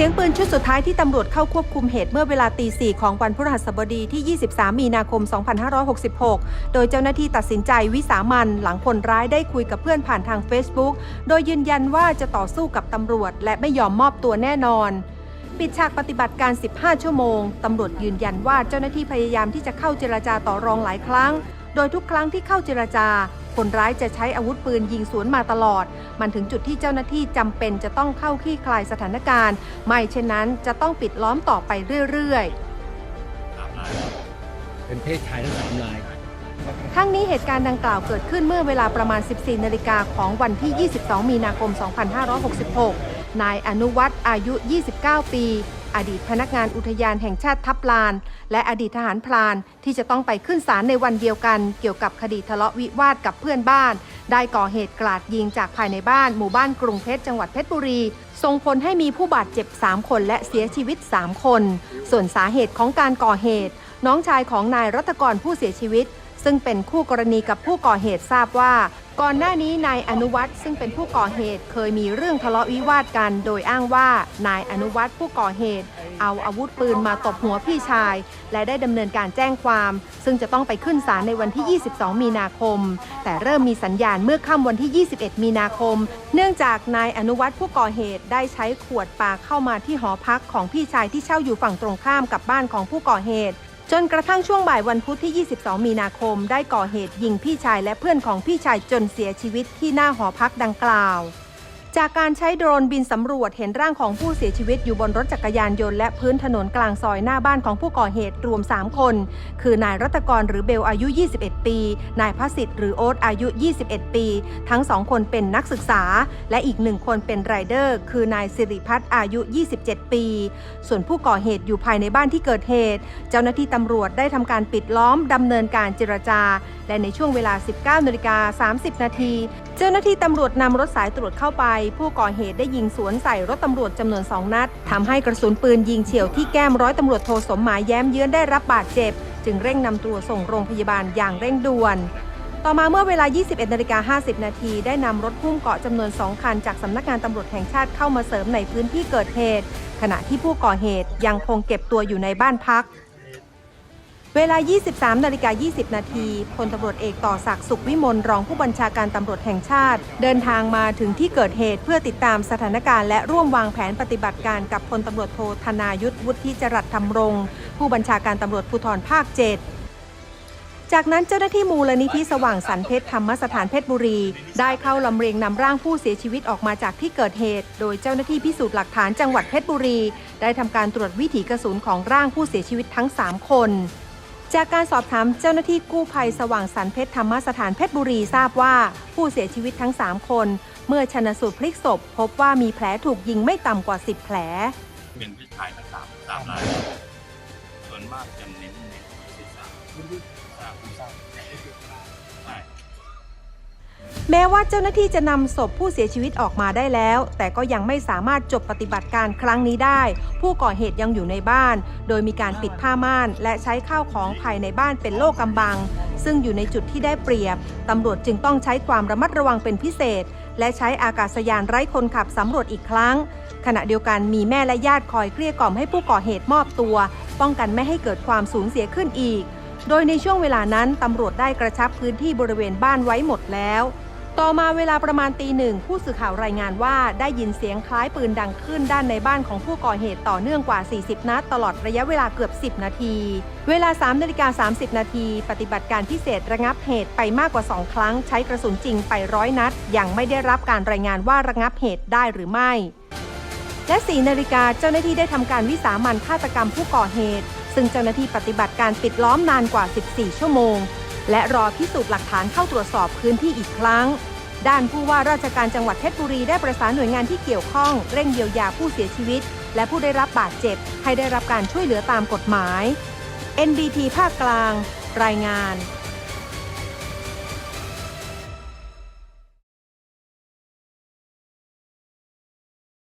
สียงปืนชุดสุดท้ายที่ตำรวจเข้าควบคุมเหตุเมื่อเวลาตีสี่ของวันพฤหัสบดีที่ 23 มีนาคม 2566 โดยเจ้าหน้าที่ตัดสินใจวิสามันหลังคนร้ายได้คุยกับเพื่อนผ่านทาง Facebook โดยยืนยันว่าจะต่อสู้กับตำรวจ และไม่ยอมมอบตัวแน่นอนปิดฉากปฏิบัติการ 15 ชั่วโมง ตำรวจยืนยันว่าเจ้าหน้าที่พยายามที่จะเข้าเจรจาต่อรองหลายครั้ง โดยทุกครั้งที่เข้าเจรจา คนร้ายจะใช้อาวุธปืนยิงสวนมาตลอด มันถึงจุดที่เจ้าหน้าที่จำเป็นจะต้องเข้าคลี่คลายสถานการณ์ ไม่เช่นนั้นจะต้องปิดล้อมต่อไปเรื่อยเป็นเพศชายทั้งสามรายๆทั้งนี้เหตุการณ์ดังกล่าวเกิดขึ้นเมื่อเวลาประมาณ 14 นาฬิกาของวันที่ 22 มีนาคม 2566 นายอนุวัฒน์อายุ 29 ปี อดีตพนักงานอุทยานแห่งชาติทับลาน และอดีตทหารพรานที่จะต้องไปขึ้นศาลในวันเดียวกัน เกี่ยวกับคดีทะเลาะวิวาทกับเพื่อนบ้าน ได้ก่อเหตุกราดยิงจากภายในบ้านหมู่บ้านกรุงเพชรจังหวัดเพชรบุรี ส่งผลให้มีผู้บาดเจ็บ 3 คนและเสียชีวิต 3 คน ส่วนสาเหตุของการก่อเหตุ น้องชายของนายรัตกรผู้เสียชีวิต ซึ่งเป็นคู่กรณีกับผู้ก่อเหตุทราบว่า ก่อนหน้านี้นายอนุวัฒน์ซึ่งเป็นผู้ก่อเหตุเคยมีเรื่องทะเลาะวิวาทกัน โดยอ้างว่านายอนุวัฒน์ผู้ก่อเหตุ เอาอาวุธปืนมาตบหัวพี่ชาย และได้ดำเนินการแจ้งความ ซึ่งจะต้องไปขึ้นศาลในวันที่ 22 มีนาคม แต่เริ่มมีสัญญาณเมื่อค่ำวันที่ 21 มีนาคม เนื่องจากนายอนุวัฒน์ผู้ก่อเหตุได้ใช้ขวดปาเข้ามาที่หอพักของพี่ชายที่เช่าอยู่ฝั่งตรงข้ามกับบ้านของผู้ก่อเหตุ จนกระทั่งช่วงบ่ายวันพุธที่ 22 มีนาคม ได้ก่อเหตุยิงพี่ชายและเพื่อนของพี่ชายจนเสียชีวิตที่หน้าหอพักดังกล่าว จากการใช้โดรนบินสำรวจเห็นร่างของผู้เสียชีวิตอยู่บนรถจักรยานยนต์และพื้นถนนกลางซอยหน้าบ้านของผู้ก่อเหตุรวม 3 คน คือนายรัตกรหรือเบลอายุ 21 ปี นายพสิทธิ์หรือโอ๊ตอายุ 21 ปี ทั้งสองคนเป็นนักศึกษา และอีกหนึ่งคนเป็นไรเดอร์ คือนายสิริพัฒน์อายุ 27 ปี ส่วนผู้ก่อเหตุอยู่ภายในบ้านที่เกิดเหตุ เจ้าหน้าที่ตำรวจได้ทำการปิดล้อมดำเนินการเจรจา และในช่วงเวลา 19นาฬิกา30 นาที เจ้าหน้าที่ตำรวจนำรถสายตรวจเข้าไป ผู้ก่อเหตุได้ยิงสวนใส่รถตำรวจจำนวน2นัดทำให้กระสุนปืนยิงเฉียวที่แก้มร้อยตำรวจโทสมหมายแย้มเยื้อนได้รับบาดเจ็บ จึงเร่งนำตัวส่งโรงพยาบาลอย่างเร่งด่วน ต่อมาเมื่อเวลา 21นาฬิกา50 นาทีได้นำรถหุ้มเกาะจำนวน 2 คัน จากสำนักงานตำรวจแห่งชาติเข้ามาเสริมในพื้นที่เกิดเหตุ ขณะที่ผู้ก่อเหตุยังคงเก็บตัวอยู่ในบ้านพัก เวลา 23นาฬิกา20 นาทีพลตำรวจเอกต่อศักดิ์สุขวิมลรองผู้บัญชาการตำรวจแห่งชาติ เดินทางมาถึงที่เกิดเหตุเพื่อติดตามสถานการณ์และร่วมวางแผนปฏิบัติการกับพลตำรวจโทธนายุทธวุฒิจรัสธรรมรงค์ผู้บัญชาการตำรวจภูธรภาค 7จากนั้นเจ้าหน้าที่มูลนิธิสว่างสรรเพชรธรรมสถานเพชรบุรี ได้เข้าลำเลียงนำร่างผู้เสียชีวิตออกมาจากที่เกิดเหตุ โดยเจ้าหน้าที่พิสูจน์หลักฐานจังหวัดเพชรบุรี ได้ทำการตรวจวิถีกระสุนของร่างผู้เสียชีวิตทั้ง 3 คน จากการสอบถามเจ้าหน้าที่กู้ภัยสว่างสรรเพชรธรรมสถานเพชรบุรีทราบว่าผู้เสียชีวิตทั้ง 3 คน เมื่อชนสูตรพลิกศพ พบว่ามีแผลถูกยิงไม่ต่ำกว่า 10 แผล เป็นผู้ชายทั้งสามสามรายส่วนมากจะเน้นในศีรษะทราบทราบใช่ แม้ว่าเจ้าหน้าที่จะนำศพผู้เสียชีวิตออกมาได้แล้ว แต่ก็ยังไม่สามารถจบปฏิบัติการครั้งนี้ได้ ผู้ก่อเหตุยังอยู่ในบ้าน โดยมีการปิดผ้าม่าน และใช้ข้าวของภายในบ้านเป็นโลกกำบัง ซึ่งอยู่ในจุดที่ได้เปรียบตำรวจจึงต้องใช้ความระมัดระวังเป็นพิเศษ และใช้อากาศยานไร้คนขับสำรวจอีกครั้ง ขณะเดียวกันมีแม่และญาติคอยเกลี้ยกล่อมให้ผู้ก่อเหตุมอบตัว ป้องกันไม่ให้เกิดความสูญเสียขึ้นอีก โดยในช่วงเวลานั้นตำรวจได้กระชับพื้นที่บริเวณบ้านไว้หมดแล้ว ต่อมาเวลาประมาณตีหนึ่งผู้สื่อข่าวรายงานว่าได้ยินเสียงคล้ายปืนดังขึ้นด้านในบ้านของผู้ก่อเหตุต่อเนื่องกว่า 40 นัดตลอดระยะเวลาเกือบ 10 นาที เวลา3นาฬิกา30 นาทีปฏิบัติการพิเศษระงับเหตุไปมากกว่า 2 ครั้งใช้กระสุนจริงไปร้อยนัด ยังไม่ได้รับการรายงานว่าระงับเหตุได้หรือไม่ และ 4 นาฬิกาเจ้าหน้าที่ได้ทำการวิสามันฆาตกรรมผู้ก่อเหตุ ซึ่งเจ้าหน้าที่ปฏิบัติการปิดล้อมนานกว่า 14 ชั่วโมง และรอพิสูจน์หลักฐานเข้าตรวจสอบพื้นที่อีกครั้ง ด้านผู้ว่าราชการจังหวัดเพชรบุรีได้ประสานหน่วยงานที่เกี่ยวข้อง เร่งเยียวยาผู้เสียชีวิต และผู้ได้รับบาดเจ็บ ให้ได้รับการช่วยเหลือตามกฎหมาย NBT ภาคกลาง รายงาน